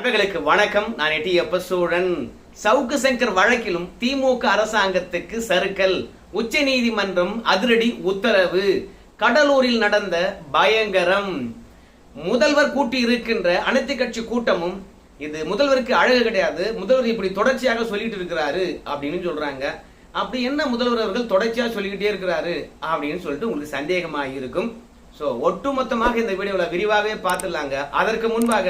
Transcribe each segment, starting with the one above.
நண்பர்களுக்கு வணக்கம். நான் எட்டி எப்ப சூழன் சவுக்கு சங்கர் வழக்கிலும் திமுக அரசாங்கத்துக்கு சறுக்கல். உச்ச நீதிமன்றம் அதிரடி உத்தரவு. கடலூரில் நடந்த பயங்கரம். முதல்வர் கூட்டி இருக்கின்ற அனைத்து கட்சி கூட்டமும் இது முதல்வருக்கு அழகு கிடையாது. முதல்வர் இப்படி தொடர்ச்சியாக சொல்லிட்டு இருக்கிறாரு அப்படின்னு சொல்றாங்க. அப்படி என்ன முதல்வர் அவர்கள் தொடர்ச்சியா சொல்லிக்கிட்டே இருக்கிறாரு அப்படின்னு சொல்லிட்டு உங்களுக்கு சந்தேகமாக இருக்கும் ஸோ ஒட்டுமொத்தமாக இந்த வீடியோவில் விரிவாகவே பார்த்துடலாங்க. அதற்கு முன்பாக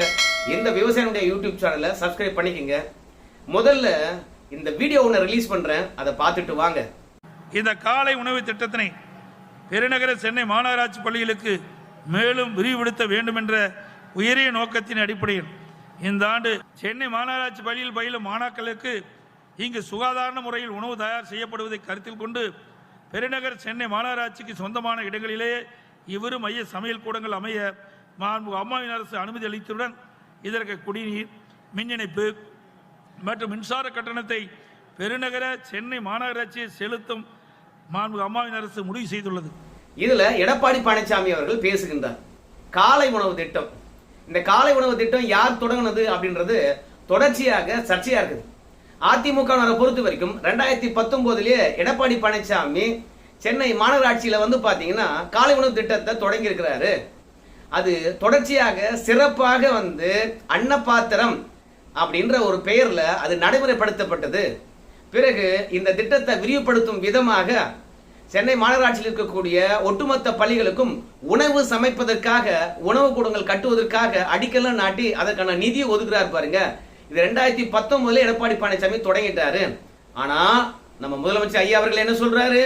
இந்த விவசாயினுடைய யூடியூப் சேனலை சப்ஸ்கிரைப் பண்ணிக்கங்க. முதல்ல இந்த வீடியோ ஒன்று ரிலீஸ் பண்ணுறேன் அதை பார்த்துட்டு வாங்க. இந்த காலை உணவு திட்டத்தினை பெருநகர சென்னை மாநகராட்சி பள்ளிகளுக்கு மேலும் விரிவுபடுத்த வேண்டும் என்ற உயரிய நோக்கத்தின் அடிப்படையில் இந்த ஆண்டு சென்னை மாநகராட்சி பள்ளியில் பயிலும் மாணாக்களுக்கு இங்கு சுகாதார முறையில் உணவு தயார் செய்யப்படுவதை கருத்தில் கொண்டு பெருநகர் சென்னை மாநகராட்சிக்கு சொந்தமான இடங்களிலேயே இவ்விரு மைய சமையல் கூடங்கள் அமைய மாண்பு அம்மாவின் அரசு அனுமதி அளித்துடன் இதற்கு குடிநீர் மின் இணைப்பு மற்றும் மின்சார கட்டணத்தை பெருநகர சென்னை மாநகராட்சி செலுத்தும் மாண்பு அம்மாவின் அரசு முடிவு செய்துள்ளது. இதுல எடப்பாடி பழனிசாமி அவர்கள் பேசுகின்றார். காலை உணவு திட்டம். இந்த காலை உணவு திட்டம் யார் தொடங்கினது அப்படின்றது தொடர்ச்சியாக சர்ச்சையா இருக்குது. அதிமுக பொறுத்த வரைக்கும் ரெண்டாயிரத்தி பத்தொன்பதுலயே எடப்பாடி பழனிசாமி சென்னை மாநகராட்சியில் வந்து பார்த்தீங்கன்னா காலை உணவு திட்டத்தை தொடங்கியிருக்கிறாரு. அது தொடர்ச்சியாக சிறப்பாக வந்து அன்னபாத்திரம் அப்படின்ற ஒரு பெயரில் அது நடைமுறைப்படுத்தப்பட்டது. பிறகு இந்த திட்டத்தை விரிவுபடுத்தும் விதமாக சென்னை மாநகராட்சியில் இருக்கக்கூடிய ஒட்டுமொத்த பள்ளிகளுக்கும் உணவு சமைப்பதற்காக உணவு கூடங்கள் கட்டுவதற்காக அடிக்கல்லாம் நாட்டி அதற்கான நிதியை ஒதுக்குறாரு பாருங்க. இது ரெண்டாயிரத்தி பத்தொன்பதுல எடப்பாடி பழனிசாமி தொடங்கிட்டாரு. ஆனா நம்ம முதலமைச்சர் ஐயா அவர்கள் என்ன சொல்றாரு?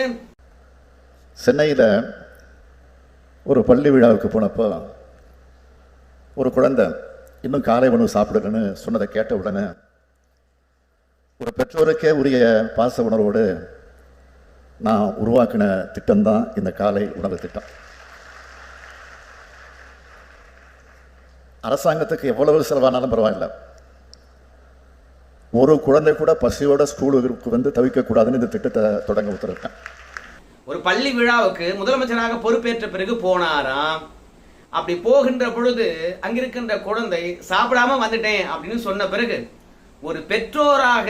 சென்னையில் ஒரு பள்ளி விழாவுக்கு போனப்போ ஒரு குழந்தை இன்னும் காலை உணவு சாப்பிடலன்னு சொன்னதை கேட்ட உடனே ஒரு பெற்றோருக்கே உரிய பாச உணர்வோடு நான் உருவாக்கின திட்டம்தான் இந்த காலை உணவு திட்டம். அரசாங்கத்துக்கு எவ்வளவு செலவானாலும் பரவாயில்ல. ஒரு குழந்தை கூட பசியோட ஸ்கூலுக்கு வந்து தவிக்கக்கூடாதுன்னு இந்த திட்டத்தை தொடங்க உத்தரவிட்டேன். ஒரு பள்ளி விழாவுக்கு முதலமைச்சராக பொறுப்பேற்ற பிறகு போனாராம். அப்படி போகின்ற பொழுது அங்கிருக்கின்ற குழந்தை சாப்பிடாம வந்துட்டேன் அப்படின்னு சொன்ன பிறகு ஒரு பெற்றோராக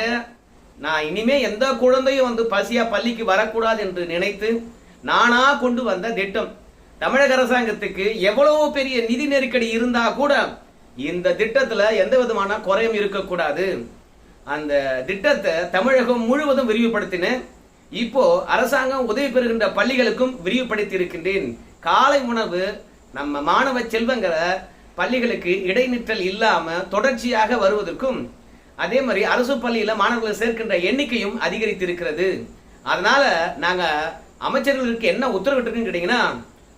நான் இனிமே எந்த குழந்தையும் வந்து பசியா பள்ளிக்கு வரக்கூடாது என்று நினைத்து நானா கொண்டு வந்த திட்டம். தமிழக அரசாங்கத்துக்கு எவ்வளவு பெரிய நிதி நெருக்கடி இருந்தா கூட இந்த திட்டத்துல எந்த விதமான குறையும் இருக்கக்கூடாது. அந்த திட்டத்தை தமிழகம் முழுவதும் விரிவுபடுத்தினேன் இப்போ அரசாங்கம் உதவி பெறுகின்ற பள்ளிகளுக்கும் விரிவுபடுத்தி இருக்கின்றேன் காலை உணவு நம்ம மாணவ செல்வங்களை பள்ளிகளுக்கு இடைநிற்றல் இல்லாம தொடர்ச்சியாக வருவதற்கும் அதே மாதிரி அரசு பள்ளியில மாணவர்களை சேர்க்கின்ற எண்ணிக்கையும் அதிகரித்திருக்கிறது. அதனால நாங்க அமைச்சர்களுக்கு என்ன உத்தரவிட்டிருக்குன்னு கேட்டீங்கன்னா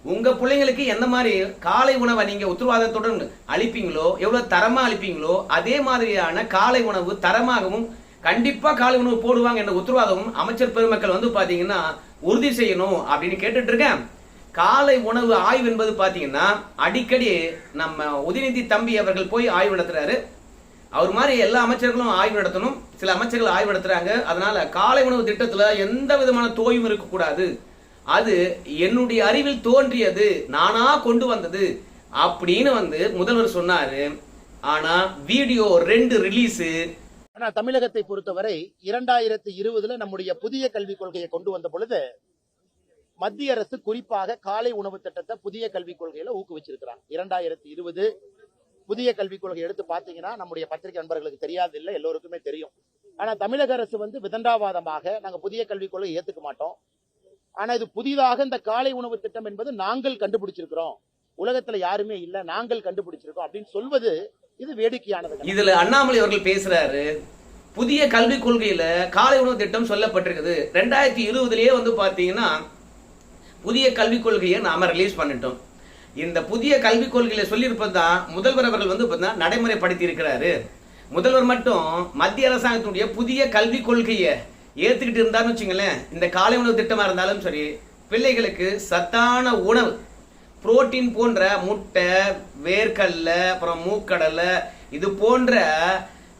உங்க பிள்ளைங்களுக்கு எந்த மாதிரி காலை உணவை நீங்க உத்தரவாதத்துடன் அளிப்பீங்களோ எவ்வளவு தரமா அளிப்பீங்களோ அதே மாதிரியான காலை உணவு தரமாகவும் கண்டிப்பா காலை உணவு போடுவாங்க என்ற உத்தரவாதம் அமைச்சர் பெருமக்கள் வந்து பாத்தீங்கன்னா உறுதி செய்யணும் அப்படின்னு கேட்டுட்டு இருக்கேன். காலை உணவு ஆய்வு என்பது பாத்தீங்கன்னா அடிக்கடி நம்ம உதயநிதி தம்பி அவர்கள் போய் ஆய்வு நடத்துறாரு. அவர் மாதிரி எல்லா அமைச்சர்களும் ஆய்வு நடத்தணும். சில அமைச்சர்கள் ஆய்வு நடத்துறாங்க. அதனால காலை உணவு திட்டத்துல எந்த விதமான தோய்வும் இருக்கக்கூடாது. அது என்னுடைய அறிவில் தோன்றியது நானா கொண்டு வந்தது அப்படின்னு வந்து முதல்வர் சொன்னாரு. ஆனா வீடியோ ரெண்டு ரிலீஸு ஆனா தமிழகத்தை பொறுத்தவரை இரண்டாயிரத்தி இருபதுல நம்முடைய புதிய கல்விக் கொள்கையை கொண்டு வந்த பொழுது மத்திய அரசு குறிப்பாக காலை உணவு திட்டத்தை புதிய கல்விக் கொள்கையில ஊக்குவிச்சிருக்கிறாங்க. இரண்டாயிரத்தி இருபது புதிய கல்விக் கொள்கை எடுத்து பாத்தீங்கன்னா நம்முடைய பத்திரிகை நண்பர்களுக்கு தெரியாது இல்லை எல்லோருக்குமே தெரியும். ஆனா தமிழக அரசு வந்து விதண்டாவாதமாக நாங்க புதிய கல்விக் கொள்கை ஏத்துக்க மாட்டோம். ஆனா இது புதிதாக இந்த காலை உணவு திட்டம் என்பது நாங்கள் கண்டுபிடிச்சிருக்கிறோம். உலகத்துல யாருமே இல்ல நாங்கள் கண்டுபிடிச்சிருக்கோம் அப்படின்னு சொல்வது இது வேடிக்கையானது இதுல அண்ணாமலை அவர்கள் பேசுறாரு புதிய கல்விக் கொள்கையில காலை உணவு திட்டம் சொல்லப்பட்டிருக்குது. ரெண்டாயிரத்தி இருபதுலயே வந்து பாத்தீங்கன்னா புதிய கல்விக் கொள்கையை நாம ரிலீஸ் பண்ணிட்டோம். இந்த புதிய கல்விக் கொள்கையில சொல்லியிருப்பது தான் முதல்வர் அவர்கள் வந்து பார்த்தீங்கன்னா நடைமுறைப்படுத்தி இருக்கிறாரு முதல்வர் மட்டும் மத்திய அரசாங்கத்தினுடைய புதிய கல்விக் கொள்கையை ஏத்துக்கிட்டு இருந்தாருன்னு வச்சுங்களேன். இந்த காலை உணவு திட்டமா இருந்தாலும் சரி பிள்ளைகளுக்கு சத்தான உணவு புரோட்டீன் போன்ற முட்டை வேர்க்கடல அப்புறம் மூக்கடலை இது போன்ற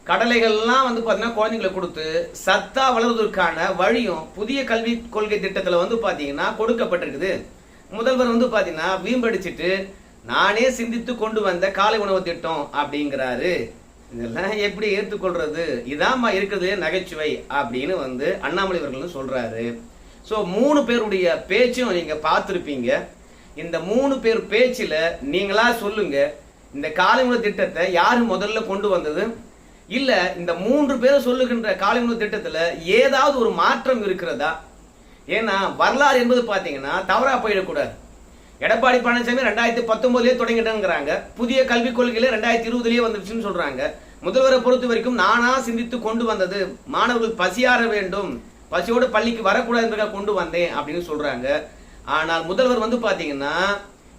கடலைகள்லாம் வந்து பார்த்தீங்கன்னா குழந்தைங்களுக்கு கொடுத்து சத்தா வளர்வதற்கான வழியும் புதிய கல்வி கொள்கை திட்டத்தில் வந்து பார்த்தீங்கன்னா கொடுக்கப்பட்டிருக்குது. முதல்வர் வந்து பார்த்தீங்கன்னா வீம்படிச்சிட்டு நானே சிந்தித்து கொண்டு வந்த காலை உணவு திட்டம் அப்படிங்கிறாரு. இதெல்லாம் எப்படி ஏற்றுக்கொள்றது? இதாம்மா இருக்கிறதுலே நகைச்சுவை அப்படின்னு வந்து அண்ணாமலை அவர்கள் சொல்றாரு. ஸோ மூணு பேருடைய பேச்சும் நீங்க பார்த்துருப்பீங்க. இந்த மூணு பேர் பேச்சில் நீங்களா சொல்லுங்க இந்த காலை திட்டத்தை யார் முதல்ல கொண்டு வந்தது? இல்லை இந்த மூன்று பேர் சொல்லுகின்ற காலை திட்டத்தில் ஏதாவது ஒரு மாற்றம் இருக்கிறதா? ஏன்னா வரலாறு என்பது பார்த்தீங்கன்னா தவறா போயிடக்கூடாது. எடப்பாடி பழனிசாமி ரெண்டாயிரத்தி பத்தொன்பதுலயே தொடங்கிட்டேங்கிறாங்க. புதிய கல்விக் கொள்கையில ரெண்டாயிரத்தி இருபதுலேயே வந்துருச்சுன்னு சொல்றாங்க. முதல்வரை பொறுத்த வரைக்கும் நானா சிந்தித்து கொண்டு வந்தது மாணவர்கள் பசியாற வேண்டும் பசியோடு பள்ளிக்கு வரக்கூடாதுன்றதுக்காக கொண்டு வந்தேன் அப்படின்னு சொல்றாங்க. ஆனால் முதல்வர் வந்து பாத்தீங்கன்னா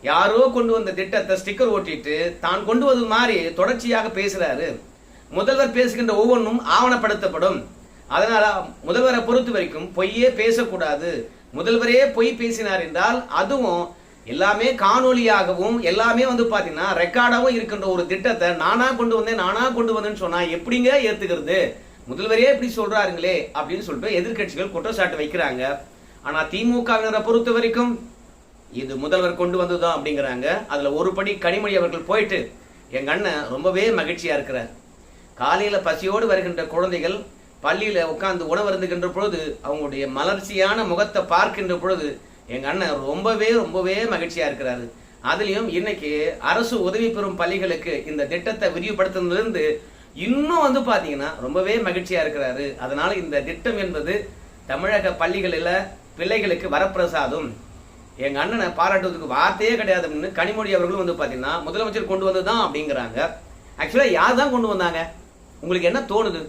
யாரோ கொண்டு வந்த திட்டத்தை ஸ்டிக்கர் ஓட்டிட்டு தான் கொண்டு வந்தது மாதிரி தொடர்ச்சியாக பேசுறாரு. முதல்வர் பேசுகின்ற ஒவ்வொன்றும் ஆவணப்படுத்தப்படும். அதனால முதல்வரை பொறுத்த வரைக்கும் பொய்யே பேசக்கூடாது. முதல்வரே பொய் பேசினார் என்றால் அதுவும் எல்லாமே காணொலியாகவும் எல்லாமே வந்து பாத்தீங்கன்னா ரெக்கார்டாகவும் இருக்கின்ற ஒரு திட்டத்தை நானா கொண்டு வந்தேன் நானா கொண்டு வந்தேன்னு சொன்னா எப்படிங்க ஏத்துக்கிறது? முதல்வரே இப்படி சொல்றாருங்களே அப்படின்னு சொல்லிட்டு எதிர்க்கட்சிகள் குற்றச்சாட்டு வைக்கிறாங்க. ஆனா திமுகவினரை பொறுத்த வரைக்கும் இது முதல்வர் கொண்டு வந்ததுதான் அப்படிங்கிறாங்க. அதுல ஒரு படி கனிமொழி அவர்கள் போயிட்டு எங்க அண்ணன் ரொம்பவே மகிழ்ச்சியா இருக்கிறார். காலையில பசியோடு வருகின்ற குழந்தைகள் பள்ளியில உட்கார்ந்து உணவருந்துகின்ற பொழுது அவங்களுடைய மலர்ச்சியான முகத்தை பார்க்கின்ற பொழுது எங்க அண்ணன் ரொம்பவே ரொம்பவே மகிழ்ச்சியா இருக்கிறாரு. அதுலயும் இன்னைக்கு அரசு உதவி பெறும் பள்ளிகளுக்கு இந்த திட்டத்தை விரிவுபடுத்துனதிலிருந்து இன்னும் வந்து பாத்தீங்கன்னா ரொம்பவே மகிழ்ச்சியா இருக்கிறாரு. அதனால இந்த திட்டம் என்பது தமிழக பள்ளிகளில் பிள்ளைகளுக்கு வரப்பிரசாதம். எங்க அண்ணனை பாராட்டுவதற்கு வார்த்தையே கிடையாது அப்படின்னு கனிமொழி அவர்களும் வந்து பாத்தீங்கன்னா முதலமைச்சர் கொண்டு வந்ததுதான் அப்படிங்கிறாங்க. ஆக்சுவலா யார் தான் கொண்டு வந்தாங்க? உங்களுக்கு என்ன தோணுது?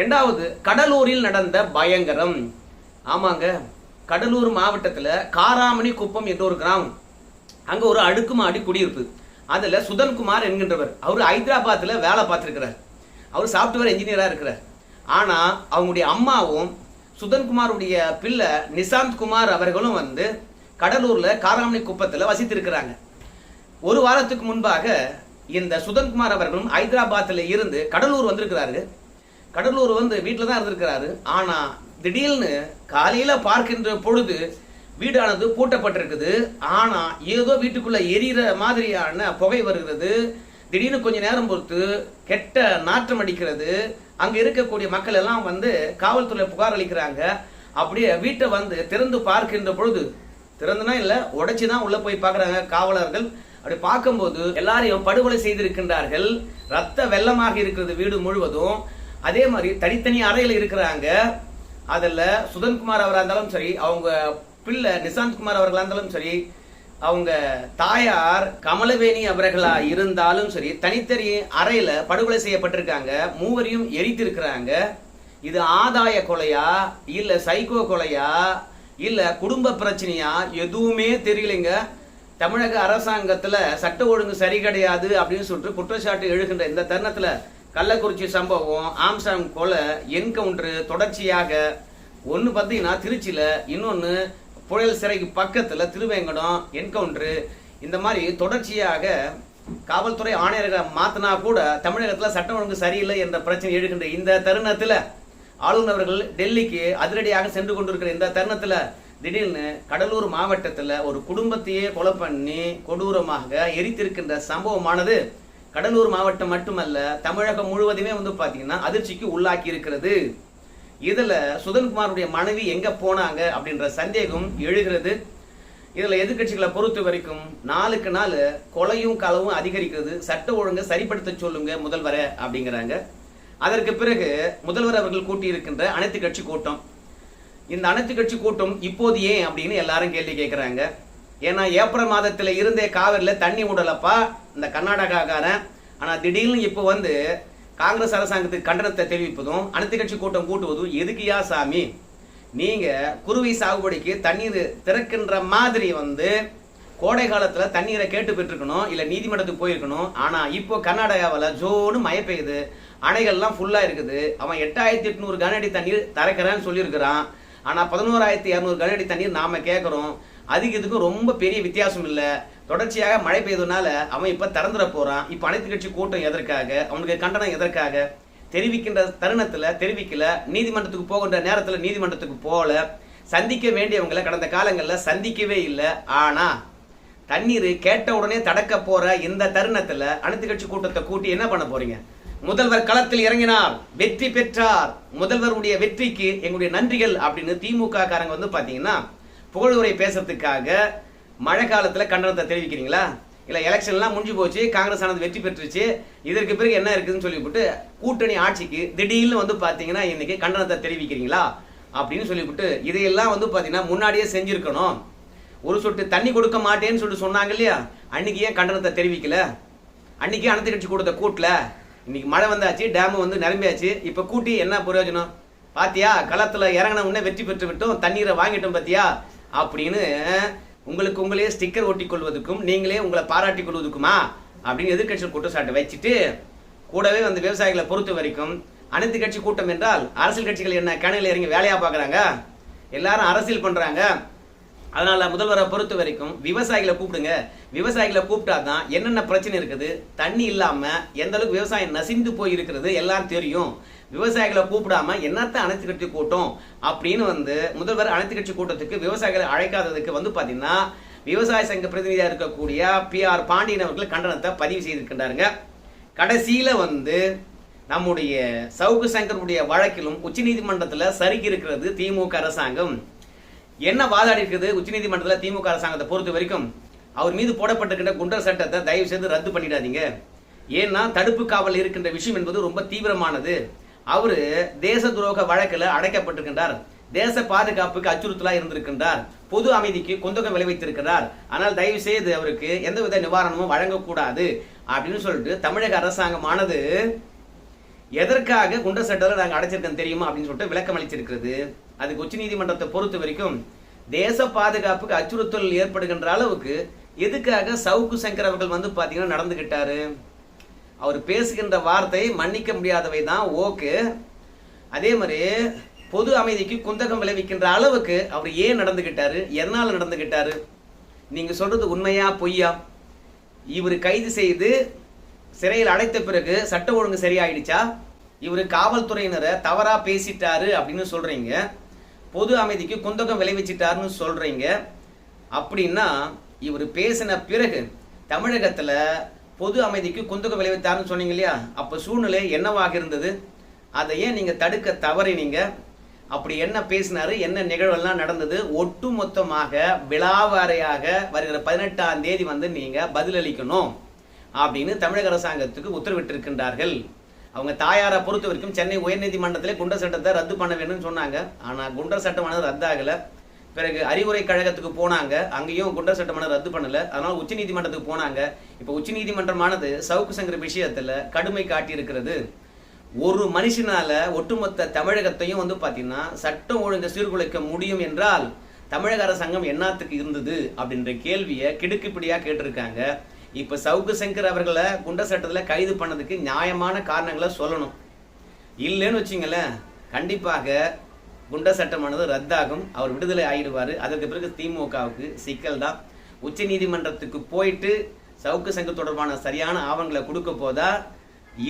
ரெண்டாவது கடலூரில் நடந்த பயங்கரம். ஆமாங்க கடலூர் மாவட்டத்தில் காராமணி குப்பம் என்ற ஒரு கிராமம். அங்கே ஒரு அடுக்குமாடி குடியிருப்பு. அதில் சுதன்குமார் என்கின்றவர். அவர் ஹைதராபாத்தில் வேலை பார்த்துருக்கிறார். அவர் சாஃப்ட்வேர் இன்ஜினியராக இருக்கிறார். ஆனால் அவங்களுடைய அம்மாவும் சுதன்குமாருடைய பிள்ளை நிசாந்த் குமார் அவர்களும் வந்து கடலூரில் காராமணி குப்பத்தில் வசித்திருக்கிறாங்க. ஒரு வாரத்துக்கு முன்பாக இந்த சுதன்குமார் அவர்களும் ஹைதராபாத்தில் இருந்து கடலூர் வந்திருக்கிறாரு. கடலூர் வந்து வீட்டில் தான் இருந்திருக்கிறாரு. ஆனால் திடீர்னு காலையில் பார்க்கின்ற பொழுது வீடானது பூட்டப்பட்டிருக்குது. ஆனால் ஏதோ வீட்டுக்குள்ளே எரியிற மாதிரியான புகை வருகிறது. திடீர்னு கொஞ்ச நேரம் பொறுத்து கெட்ட நாற்றம் அடிக்கிறது. அங்க இருக்கக்கூடிய மக்கள் எல்லாம் வந்து காவல்துறை புகார் அளிக்கிறாங்க. அப்படியே வீட்டை வந்து திறந்து பார்க்கின்ற பொழுது திறந்துனா இல்ல உடைச்சி தான் உள்ள போய் பார்க்குறாங்க காவலர்கள். அப்படி பார்க்கும்போது எல்லாரையும் படுகொலை செய்திருக்கின்றார்கள். ரத்த வெள்ளமாக இருக்கிறது வீடு முழுவதும். அதே மாதிரி தனித்தனி அறையில் இருக்கிறாங்க. அதில் சுதன்குமார் அவராக இருந்தாலும் சரி அவங்க பிள்ளை நிசாந்த் குமார் அவர்களாக இருந்தாலும் சரி அவங்க தாயார் கமலவேணி அவர்களா இருந்தாலும் சரி தனித்தனி அறையில படுகொலை செய்யப்பட்டிருக்காங்க மூவரையும் எரித்திருக்கிறாங்க. இது ஆதாய கொலையா இல்ல சைக்கோ கொலையா இல்ல குடும்ப பிரச்சனையா எதுவுமே தெரியலைங்க. தமிழக அரசாங்கத்துல சட்ட ஒழுங்கு சரி கிடையாது அப்படின்னு சொல்லிட்டு குற்றச்சாட்டு எழுகின்ற இந்த தருணத்துல கள்ளக்குறிச்சி சம்பவம் ஆம்சாங் கொலை என்கவுண்டர் தொடர்ச்சியாக. ஒன்று பார்த்தீங்கன்னா திருச்சியில் இன்னொன்று புயல் சிறைக்கு பக்கத்தில் திருவேங்கடம் என்கவுண்டரு இந்த மாதிரி தொடர்ச்சியாக காவல்துறை ஆணையர்களை மாத்தினா கூட தமிழகத்தில் சட்டம் ஒழுங்கு சரியில்லை என்ற பிரச்சனை எழுகின்ற இந்த தருணத்தில் ஆளுநர் அவர்கள் டெல்லிக்கு அதிரடியாக சென்று கொண்டிருக்கிற இந்த தருணத்தில் திடீர்னு கடலூர் மாவட்டத்தில் ஒரு குடும்பத்தையே கொலை பண்ணி கொடூரமாக எரித்திருக்கின்ற சம்பவமானது கடலூர் மாவட்டம் மட்டுமல்ல தமிழகம் முழுவதுமே வந்து பார்த்தீங்கன்னா அதிர்ச்சிக்கு உள்ளாக்கி இருக்கிறது. இதுல சுதன்குமாருடைய மனைவி எங்க போனாங்க அப்படின்ற சந்தேகம் எழுகிறது. இதுல எதிர்க்கட்சிகளை பொறுத்த வரைக்கும் நாளுக்கு நாள் கொலையும் களவும் அதிகரிக்கிறது. சட்ட ஒழுங்கை சரிப்படுத்த சொல்லுங்க முதல்வரை அப்படிங்கிறாங்க. அதற்கு பிறகு முதல்வர் அவர்கள் கூட்டியிருக்கின்ற அனைத்து கட்சி கூட்டம். இந்த அனைத்து கட்சி கூட்டம் இப்போது ஏன் அப்படின்னு எல்லாரும் கேள்வி கேட்கிறாங்க. ஏன்னா ஏப்ரல் மாதத்துல இருந்தே காவிரில தண்ணி விடலப்பா இந்த கர்நாடகாக்காரன். ஆனா திடீர்னு இப்போ வந்து காங்கிரஸ் அரசாங்கத்துக்கு கண்டனத்தை தெரிவிப்பதும் அனைத்து கட்சி கூட்டம் கூட்டுவதும் எதுக்குயா சாமி? நீங்க குருவி சாகுபடிக்கு தண்ணீர் திறக்கின்ற மாதிரி வந்து கோடை காலத்துல தண்ணீரை கேட்டு பெற்றுக்கணும் இல்ல நீதிமன்றத்துக்கு போயிருக்கணும். ஆனா இப்போ கர்நாடகாவில் ஜோனு மழை பெய்யுது. அணைகள்லாம் ஃபுல்லா இருக்குது. அவன் எட்டாயிரத்தி எட்நூறு கனஅடி தண்ணீர் திறக்கிறேன்னு சொல்லியிருக்கிறான். ஆனா பதினோராயிரத்தி இரநூறு கனஅடி தண்ணீர் நாம கேட்குறோம் அதுக்கு இதுக்கும் ரொம்ப பெரிய வித்தியாசம் இல்லை. தொடர்ச்சியாக மழை பெய்ததுனால அவன் இப்போ திறந்துட போறான். இப்போ அனைத்து கட்சி கூட்டம் எதற்காக? அவனுக்கு கண்டனம் எதற்காக? தெரிவிக்கின்ற தருணத்தில் தெரிவிக்கல. நீதிமன்றத்துக்கு போகின்ற நேரத்தில் நீதிமன்றத்துக்கு போகல சந்திக்க வேண்டியவங்களை கடந்த காலங்களில் சந்திக்கவே இல்லை. ஆனால் தண்ணீர் கேட்ட உடனே தடக்க போற இந்த தருணத்தில் அனைத்து கட்சி கூட்டத்தை கூட்டி என்ன பண்ண போறீங்க? முதல்வர் களத்தில் இறங்கினார். வெற்றி பெற்றார். முதல்வருடைய வெற்றிக்கு எங்களுடைய நன்றிகள் அப்படின்னு திமுக காரங்க வந்து பாத்தீங்கன்னா புகழுரை பேசுறதுக்காக மழை காலத்தில் கண்டனத்தை தெரிவிக்கிறீங்களா? இல்லை எலெக்ஷன்லாம் முடிஞ்சு போச்சு காங்கிரஸ் ஆனது வெற்றி பெற்றுச்சு இதற்கு பிறகு என்ன இருக்குதுன்னு சொல்லிவிட்டு கூட்டணி ஆட்சிக்கு திடீர்னு வந்து பார்த்தீங்கன்னா இன்னைக்கு கண்டனத்தை தெரிவிக்கிறீங்களா? அப்படின்னு சொல்லிவிட்டு இதையெல்லாம் வந்து பார்த்தீங்கன்னா முன்னாடியே செஞ்சுருக்கணும். ஒரு சொட்டு தண்ணி கொடுக்க மாட்டேன்னு சொல்லிட்டு சொன்னாங்க இல்லையா? அன்னைக்கு ஏன் கண்டனத்தை தெரிவிக்கல? அன்னைக்கு அனைத்து கட்சி கொடுத்த கூட்டல? இன்னைக்கு மழை வந்தாச்சு டேமு வந்து நிரம்பியாச்சு இப்போ கூட்டி என்ன பிரயோஜனம்? பாத்தியா களத்தில் இறங்கின உடனே வெற்றி பெற்று விட்டோம் தண்ணீரை வாங்கிட்டோம் பாத்தியா? அப்படின்னு உங்களுக்கு உங்களே ஸ்டிக்கர் ஒட்டிக் கொள்வதற்கும் நீங்களே உங்களை பாராட்டிக் கொள்வதற்குமா அப்படின்னு எதிர்கட்சிகள் குற்றச்சாட்டு வச்சுட்டு கூடவே வந்து விவசாயிகளை பொறுத்த வரைக்கும் அனைத்து கட்சி கூட்டம் என்றால் அரசியல் கட்சிகள் என்ன கணக்கில் இறங்கி வேலையா பார்க்குறாங்க? எல்லாரும் அரசியல் பண்றாங்க. அதனால முதல்வரை பொறுத்த வரைக்கும் விவசாயிகளை கூப்பிடுங்க. விவசாயிகளை கூப்பிட்டா தான் என்னென்ன பிரச்சனை இருக்குது தண்ணி இல்லாம எந்த அளவுக்கு விவசாயம் நசிந்து போய் இருக்கிறது எல்லாம் தெரியும். விவசாயிகளை கூப்பிடாம என்னத்த அனைத்து கட்சி கூட்டம் அப்படின்னு வந்து முதல்வர் அனைத்து கட்சி கூட்டத்துக்கு விவசாயிகளை அழைக்காததுக்கு வந்து பாத்தீங்கன்னா விவசாய சங்க பிரதிநிதியா இருக்கக்கூடிய பி ஆர் பாண்டியன் அவர்கள் கண்டனத்தை பதிவு செய்திருக்கின்றாருங்க. கடைசியில வந்து நம்முடைய சவுக்கு சங்கருடைய வழக்கிலும் உச்சநீதிமன்றத்தில் சறுக்கி இருக்கிறது திமுக அரசாங்கம். என்ன வாதாடி இருக்குது? உச்சநீதிமன்றத்தில் திமுக அரசாங்கத்தை பொறுத்த வரைக்கும் அவர் மீது போடப்பட்டிருக்கின்ற குண்டர் சட்டத்தை தயவு செய்து ரத்து பண்ணிடாதீங்க. ஏன்னா தடுப்பு காவல் இருக்கின்ற விஷயம் என்பது ரொம்ப தீவிரமானது. அவரு தேச துரோக வழக்கில் அடைக்கப்பட்டிருக்கின்றார். தேச பாதுகாப்புக்கு அச்சுறுத்தலா இருந்திருக்கின்றார். பொது அமைதிக்கு குந்தகம் விளைவித்திருக்கிறார். ஆனால் தயவு செய்து அவருக்கு எந்தவித நிவாரணமும் வழங்கக்கூடாது அப்படின்னு சொல்லிட்டு தமிழக அரசாங்கமானது எதற்காக குண்ட சட்டத்தில் நாங்கள் அடைச்சிருக்கோம் தெரியுமா அப்படின்னு சொல்லிட்டு விளக்கம் அளிச்சிருக்கிறது. அதுக்கு உச்சநீதிமன்றத்தை பொறுத்த வரைக்கும் தேச பாதுகாப்புக்கு அச்சுறுத்தல் ஏற்படுகின்ற அளவுக்கு எதுக்காக சவுக்கு சங்கர் அவர்கள் வந்து பார்த்தீங்கன்னா நடந்துகிட்டாரு? அவர் பேசுகின்ற வார்த்தை மன்னிக்க முடியாதவை தான் ஓக்கு. அதே மாதிரி பொது அமைதிக்கு குந்தகம் விளைவிக்கின்ற அளவுக்கு அவர் ஏன் நடந்துகிட்டாரு? எதனால் நடந்துகிட்டாரு? நீங்கள் சொல்றது உண்மையா பொய்யா? இவர் கைது செய்து சிறையில் அடைத்த பிறகு சட்ட ஒழுங்கு சரியாயிடுச்சா? இவர் காவல்துறையினரை தவறா பேசிட்டாரு அப்படின்னு சொல்றீங்க. பொது அமைதிக்கு குந்தகம் விளைவிச்சிட்டாருன்னு சொல்றீங்க. அப்படின்னா இவர் பேசின பிறகு தமிழகத்தில் பொது அமைதிக்கு குந்தகம் விளைவித்தாருன்னு சொன்னீங்க இல்லையா? அப்போ சூழ்நிலை என்னவாக இருந்தது? அதை ஏன் நீங்கள் தடுக்க தவறினீங்க. அப்படி என்ன பேசினாரு? என்ன நிகழ்வெல்லாம் நடந்தது? ஒட்டு மொத்தமாக விழாவாரையாக வருகிற பதினெட்டாம் தேதி வந்து நீங்கள் பதிலளிக்கணும் அப்படின்னு தமிழக அரசாங்கத்துக்கு உத்தரவிட்டிருக்கின்றார்கள். அவங்க தாயாரை பொறுத்த வரைக்கும் சென்னை உயர்நீதிமன்றத்திலே குண்டர் சட்டத்தை ரத்து பண்ண வேணும்னு சொன்னாங்க. ஆனால் குண்டர் சட்டமானது ரத்தாகலை. பிறகு அறிவுரை கழகத்துக்கு போனாங்க. அங்கேயும் குண்டர் சட்டமன்றம் ரத்து பண்ணல. அதனால உச்ச நீதிமன்றத்துக்கு போனாங்க. இப்ப உச்ச நீதிமன்றமானது சவுக்கு சங்கர் விஷயத்துல கடுமை காட்டியிருக்கிறது. ஒரு மனுஷனால ஒட்டுமொத்த தமிழகத்தையும் வந்து பாத்தீங்கன்னா சட்டம் ஒழுங்கை சீர்குலைக்க முடியும் என்றால் தமிழக அரசாங்கம் என்னத்துக்கு இருந்தது அப்படின்ற கேள்வியை கிடுக்குப்பிடியா கேட்டிருக்காங்க. இப்ப சவுக்கு சங்கர் அவர்களை குண்ட சட்டத்துல கைது பண்ணதுக்கு நியாயமான காரணங்களை சொல்லணும். இல்லைன்னு வச்சுங்களேன். கண்டிப்பாக குண்ட சட்டமானது ரத்தாகும். அவர் விடுதலை ஆகிடுவார் அதற்கு பிறகு திமுகவுக்கு சிக்கல் தான். உச்ச நீதிமன்றத்துக்கு போயிட்டு சவுக்கு சங்கம் தொடர்பான சரியான ஆவணங்களை கொடுக்க போதா?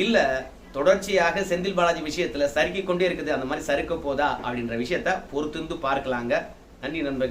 இல்லை தொடர்ச்சியாக செந்தில் பாலாஜி விஷயத்தில் சறுக்கிக் கொண்டே இருக்குது. அந்த மாதிரி சறுக்க போதா? அப்படின்ற விஷயத்த பொறுத்திருந்து பார்க்கலாங்க. நன்றி நண்பர்கள்.